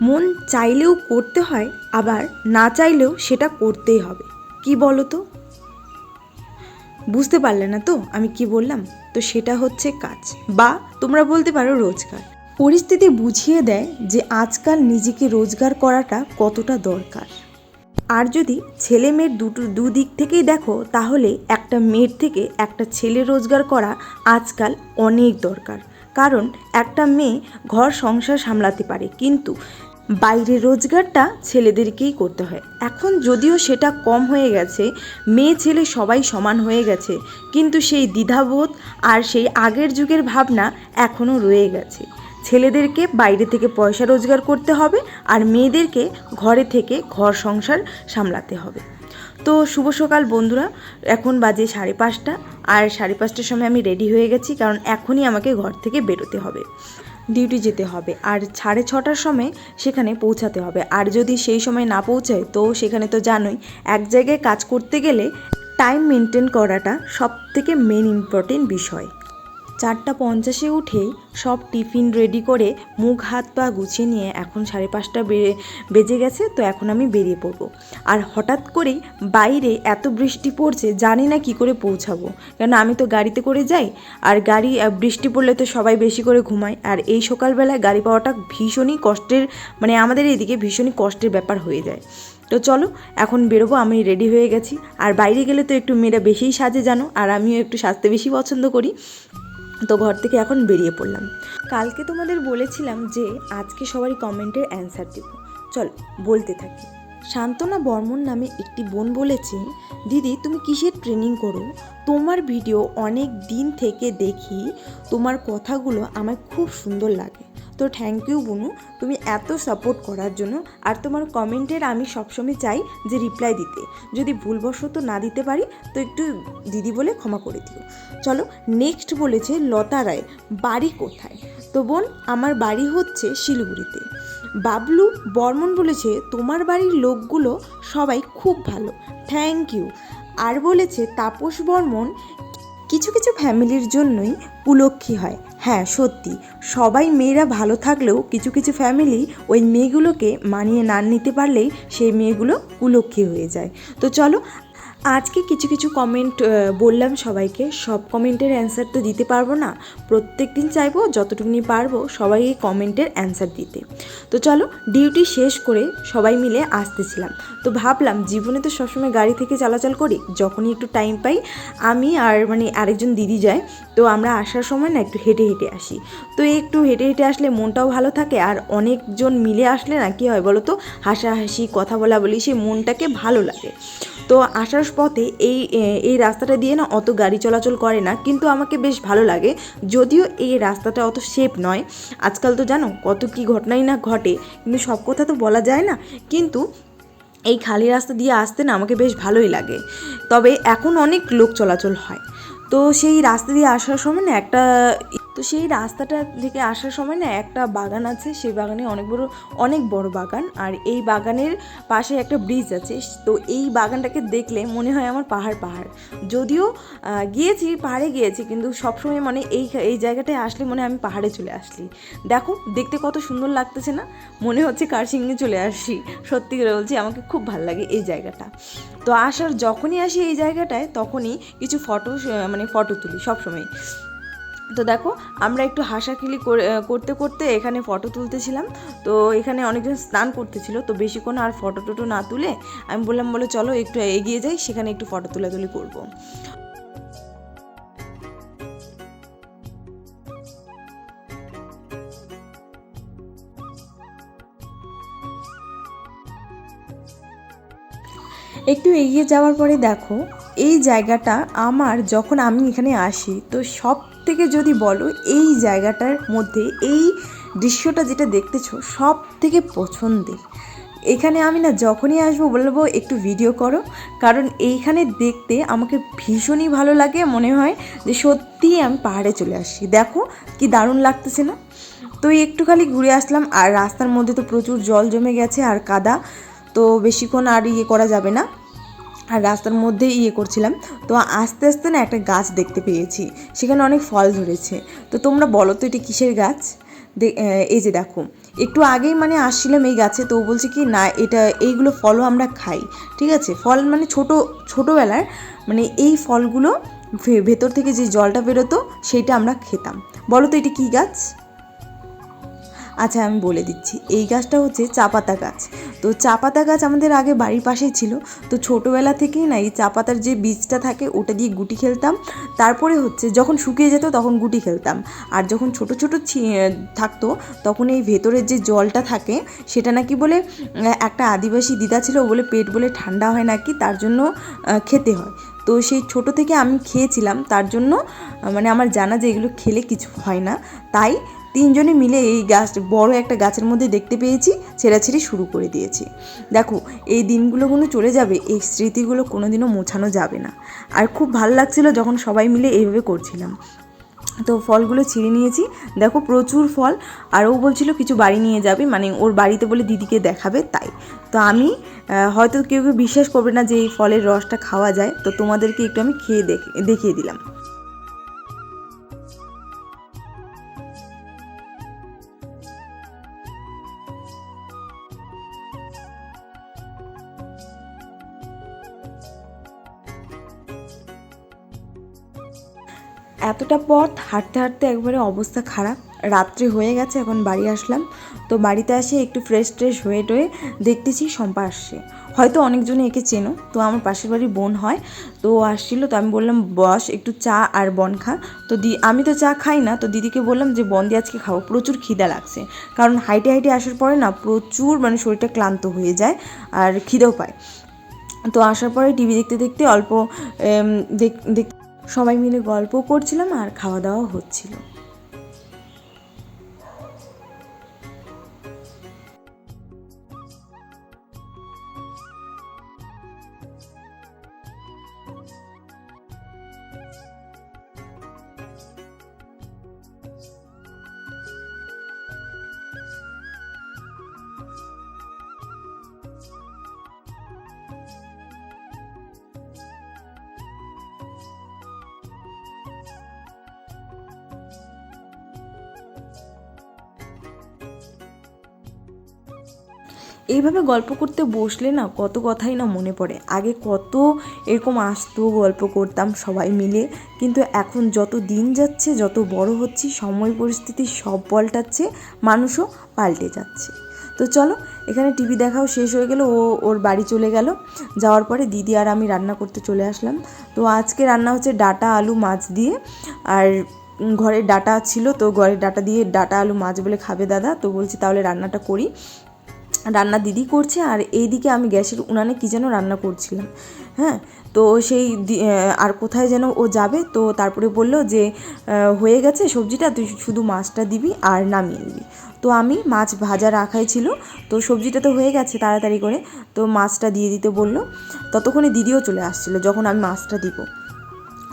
মন চাইলেও করতে হয়, আবার না চাইলেও সেটা করতেই হবে। কি বলো তো বুঝতে পারলে না তো আমি কি বললাম? তো সেটা হচ্ছে কাজ। বা তোমরা বলতে পারো রোজগার। পরিস্থিতি বুঝিয়ে দেয় যে আজকাল নিজেকে রোজগার করাটা কতটা দরকার। আর যদি ছেলে মেয়ের দুটো, দুদিক থেকেই দেখো, তাহলে একটা মেয়ের থেকে একটা ছেলে রোজগার করা আজকাল অনেক দরকার। কারণ একটা মেয়ে ঘর সংসার সামলাতে পারে, কিন্তু বাইরের রোজগারটা ছেলেদেরকেই করতে হয়। এখন যদিও সেটা কম হয়ে গেছে, মেয়ে ছেলে সবাই সমান হয়ে গেছে, কিন্তু সেই দ্বিধাবোধ আর সেই আগের যুগের ভাবনা এখনও রয়ে গেছে। ছেলেদেরকে বাইরে থেকে পয়সা রোজগার করতে হবে আর মেয়েদেরকে ঘরে থেকে ঘর সংসার সামলাতে হবে। তো শুভ সকাল বন্ধুরা, এখন বাজে সাড়ে পাঁচটা, আর সাড়ে পাঁচটার সময় আমি রেডি হয়ে গেছি কারণ এখনই আমাকে ঘর থেকে বেরোতে হবে। ডিউটি যেতে হবে। আর সাড়ে ছটার সময় সেখানে পৌঁছাতে হবে। আর যদি সেই সময় না পৌঁছায়, তো সেখানে তো জানোই, এক জায়গায় কাজ করতে গেলে টাইম মেনটেন করাটা সব থেকে মেন ইম্পর্টেন্ট বিষয়। চারটা পঞ্চাশে উঠেই সব টিফিন রেডি করে মুখ হাত পা গুছিয়ে নিয়ে এখন সাড়ে পাঁচটা বেজে গেছে, তো এখন আমি বেরিয়ে পড়ব। আর হঠাৎ করেই বাইরে এত বৃষ্টি পড়ছে, জানি না কি করে পৌঁছাবো। কেন আমি তো গাড়িতে করে যাই, আর গাড়ি বৃষ্টি পড়লে তো সবাই বেশি করে ঘুমায়। আর এই সকালবেলায় গাড়ি পাওয়াটা ভীষণই কষ্টের মানে আমাদের এদিকে ভীষণই কষ্টের ব্যাপার হয়ে যায়। তো চলো, এখন বেরোবো, আমি রেডি হয়ে গেছি। আর বাইরে গেলে তো একটু মেয়েরা বেশিই সাজে, জানো? আর আমিও একটু সাজতে বেশি পছন্দ করি। তো ঘর থেকে এখন বেরিয়ে পড়লাম। কালকে তোমাদের বলেছিলাম যে আজকে সবারই কমেন্টের অ্যান্সার দেব। চল, বলতে থাকি। শান্তনা বর্মন নামে একটি বোন বলেছে, দিদি, তুমি কিসের ট্রেনিং করো? তোমার ভিডিও অনেক দিন থেকে দেখি, তোমার কথাগুলো আমার খুব সুন্দর লাগে। তো থ্যাংক ইউ বুনু। তুমি এত সাপোর্ট করার জন্য। আর তোমার কমেন্টের আমি সবসময় চাই যে রিপ্লাই দিতে। যদি ভুলবশত না দিতে পারি, তো একটু দিদি বলে ক্ষমা করে দিও। চলো নেক্সট বলেছে লতা রায়, বাড়ি কোথায়? তো বোন, আমার বাড়ি হচ্ছে শিলিগুড়িতে। বাবলু বর্মন বলেছে, তোমার বাড়ির লোকগুলো সবাই খুব ভালো। থ্যাংক ইউ আর বলেছে, তাপস বর্মন কিছু কিছু ফ্যামিলির জন্যই উলক্ষী হয়। হ্যাঁ সত্যি। সবাই মেয়েরা ভালো থাকলেও কিছু কিছু ফ্যামিলি ওই মেয়েগুলোকে মানিয়ে না নিতে পারলেই সেই মেয়েগুলো কুলক্ষী হয়ে যায়। তো চলো আজকে কিছু কিছু কমেন্ট বললাম সবাইকে। সব কমেন্টের অ্যান্সার তো দিতে পারব না। প্রত্যেক দিন চাইব যতটুকুনি পারব সবাই এই কমেন্টের অ্যান্সার দিতে। তো চলো ডিউটি শেষ করে সবাই মিলে আসতেছিলাম। তো ভাবলাম, জীবনে তো সবসময় গাড়ি থেকে চলাচল করি, যখনই একটু টাইম পাই, আমি আর মানে আরেকজন দিদি যায়, তো আমরা আসার সময় না একটু হেঁটে হেঁটে আসি। তো একটু হেঁটে হেঁটে আসলে মনটাও ভালো থাকে, আর অনেকজন মিলে আসলে না কী হয় বলো তো হাসাহাসি, কথা বলা বলি সেই মনটাকে ভালো লাগে। তো আসার পথে এই এই রাস্তাটা দিয়ে না অত গাড়ি চলাচল করে না, কিন্তু আমাকে বেশ ভালো লাগে। যদিও এই রাস্তাটা অত সেফ নয়। আজকাল তো জানো কত কী ঘটনাই না ঘটে, কিন্তু সব কথা তো বলা যায় না। কিন্তু এই খালি রাস্তা দিয়ে আসতে না আমাকে বেশ ভালোই লাগে। তবে এখন অনেক লোক চলাচল হয়। তো সেই রাস্তা দিয়ে আসার সময় না একটা তো সেই রাস্তাটা থেকে আসার সময় না একটা বাগান আছে, সেই বাগানে অনেক বড় অনেক বড় বাগান। আর এই বাগানের পাশে একটা ব্রিজ আছে। তো এই বাগানটাকে দেখলে মনে হয় আমার পাহাড় পাহাড়। যদিও গিয়েছি, পাহাড়ে গিয়েছি, কিন্তু সবসময় মানে এই এই জায়গাটায় আসলে মনে আমি পাহাড়ে চলে আসলি। দেখো, দেখতে কত সুন্দর লাগতেছে না? মনে হচ্ছে কারসিংহে চলে আসি। সত্যি করে বলছি, আমাকে খুব ভালো লাগে এই জায়গাটা। তো আসার, যখনই আসি এই জায়গাটায়, তখনই কিছু ফটো মানে ফটো তুলি সবসময়। তো দেখো, আমরা একটু হাসাখিলি করে- করতে করতে এখানে ফটো তুলতেছিলাম। তো এখানে অনেকজন স্নান করতেছিল, তো বেশিক্ষণ আর ফটো টটো না তুলে আমি বললাম, বলে চলো একটু এগিয়ে যাই, সেখানে একটু ফটো তুলাতুলি করব। একটু এগিয়ে যাওয়ার পরে দেখো, এই জায়গাটা আমার, যখন আমি এখানে আসি, তো সব থেকে যদি বলো, এই জায়গাটার মধ্যে, এই দৃশ্যটা যেটা দেখতেছো সব থেকে পছন্দের। এখানে আমি না যখনই আসব বলব, একটু ভিডিও করো। কারণ এইখানে দেখতে আমাকে ভীষণই ভালো লাগে, মনে হয় যে সত্যিই আমি পাহাড়ে চলে আসছি। দেখো কি দারুণ লাগতেছে না? তো একটু খালি ঘুরে আসলাম, আর রাস্তার মধ্যে তো প্রচুর জল জমে গেছে আর কাদা, তো বেশিক্ষণ আর ইয়ে করা যাবে না। আর রাস্তার মধ্যে ইয়ে করছিলাম। তো আস্তে আস্তে না একটা গাছ দেখতে পেয়েছি। সেখানে অনেক ফল ধরেছে। তো তোমরা বলো তো এটি কিসের গাছ? এই যে দেখো, একটু আগেই মানে আসছিলাম এই গাছে, তো বলছে কি, না, এটা, এইগুলো ফলও আমরা খাই। ঠিক আছে? ফল মানে ছোট, ছোটোবেলার মানে এই ফলগুলো ভেতর থেকে যে জলটা বেরোতো, সেইটা আমরা খেতাম। বলো তো এটা কী গাছ? আচ্ছা আমি বলে দিচ্ছি। এই গাছটা হচ্ছে চা পাতা গাছ। তো চা পাতা গাছ আমাদের আগে বাড়ির পাশেই ছিল। তো ছোটোবেলা থেকেই না এই চা পাতার যে বীজটা থাকে, ওটা দিয়ে গুটি খেলতাম। তারপরে হচ্ছে যখন শুকিয়ে যেত তখন গুটি খেলতাম। আর যখন ছোট ছোট থাকতো, তখন এই ভেতরের যে জলটা থাকে, সেটা নাকি বলে একটা আদিবাসী দিদা ছিল বলে পেট বলে ঠান্ডা হয় নাকি, তার জন্য খেতে হয়। তো সেই ছোট থেকে আমি খেয়েছিলাম, তার জন্য মানে আমার জানা যে এগুলো খেলে কিছু হয় না। তাই তিনজনে মিলে এই গাছ, বড় একটা গাছের মধ্যে দেখতে পেয়েছি, ছেঁড়াছেড়ি শুরু করে দিয়েছি। দেখো, এই দিনগুলো কোনো চলে যাবে, এই স্মৃতিগুলো কোনোদিনও মোছানো যাবে না। আর খুব ভালো লাগছিল যখন সবাই মিলে এইভাবে করছিলাম। তো ফলগুলো ছিঁড়ে নিয়েছি। দেখো, প্রচুর ফল। আর ও বলছিল, কিছু বাড়ি নিয়ে যাবে। মানে ওর বাড়িতে বলে দিদিকে দেখাবে তাই। তো আমি হয়তো কেউ কেউ বিশ্বাস করবে না যে এই ফলের রসটা খাওয়া যায়। তো তোমাদেরকে একটু আমি খেয়ে দেখে, দেখিয়ে দিলাম। এতটা পথ, হাঁটতে হাঁটতে একবারে অবস্থা খারাপ। রাত্রে হয়ে গেছে, এখন বাড়ি আসলাম। তো বাড়িতে আসে একটু ফ্রেশ ট্রেশ হয়ে টয়ে দেখতেছি শম্পা আসছে। হয়তো অনেকজনে একে চেনো, তো আমার পাশের বাড়ির বোন হয়। তো আসছিল, তো আমি বললাম, বস, একটু চা আর বন খা। তো দি, আমি তো চা খাই না, তো দিদিকে বললাম যে, বন দিয়ে আজকে খাব। প্রচুর খিদা লাগছে। কারণ হাইটে হাইটে আসার পরে না, প্রচুর মানে শরীরটা ক্লান্ত হয়ে যায় আর খিদেও পায়। তো আসার পরে টিভি দেখতে দেখতে অল্প দেখ সবাই মিলে গল্প করছিলাম আর খাওয়া দাওয়া হচ্ছিল। এইভাবে গল্প করতে বসলে না কত কথাই না মনে পড়ে। আগে কত এরকম আসতো গল্প করতাম সবাই মিলে, কিন্তু এখন যত দিন যাচ্ছে, যত বড় হচ্ছে, সময়, পরিস্থিতি সব পাল্টাচ্ছে, মানুষও পাল্টে যাচ্ছে। তো চলো, এখানে টিভি দেখাও শেষ হয়ে গেল, ও ওর বাড়ি চলে গেল। যাওয়ার পরে দিদি আর আমি রান্না করতে চলে আসলাম। তো আজকে রান্না হচ্ছে ডাটা, আলু, মাছ দিয়ে। আর ঘরে ডাটা ছিল, তো ঘরের ডাটা দিয়ে ডাটা, আলু, মাছ বলে খাবে দাদা। তো বলছি তাহলে রান্নাটা করি। রান্না দিদি করছে আর এইদিকে আমি গ্যাসের উনানে কী যেন রান্না করছিলাম হ্যাঁ? তো সেই আর কোথায় যেন ও যাবে, তো তারপরে বলল যে হয়ে গেছে সবজিটা, তুই শুধু মাছটা দিবি আর নামিয়ে দিবি তো আমি মাছ ভাজা রাখাই ছিল, তো সবজিটা তো হয়ে গেছে তাড়াতাড়ি করে, তো মাছটা দিয়ে দিতে বলল। ততক্ষণে দিদিও চলে আসছিল যখন আমি মাছটা দিব।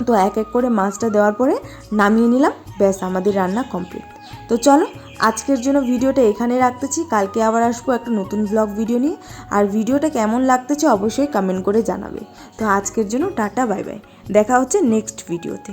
তো এক এক করে মাছটা দেওয়ার পরে নামিয়ে নিলাম, ব্যাস আমাদের রান্না কমপ্লিট। তো চলো, আজকের জন্য ভিডিওটা এখানে রাখতেছি। কালকে আবার আসব একটা নতুন ব্লগ ভিডিও নিয়ে। আর ভিডিওটা কেমন লাগতেছে অবশ্যই কমেন্ট করে জানাবে। তো আজকের জন্য টাটা বাই বাই দেখা হচ্ছে নেক্সট ভিডিওতে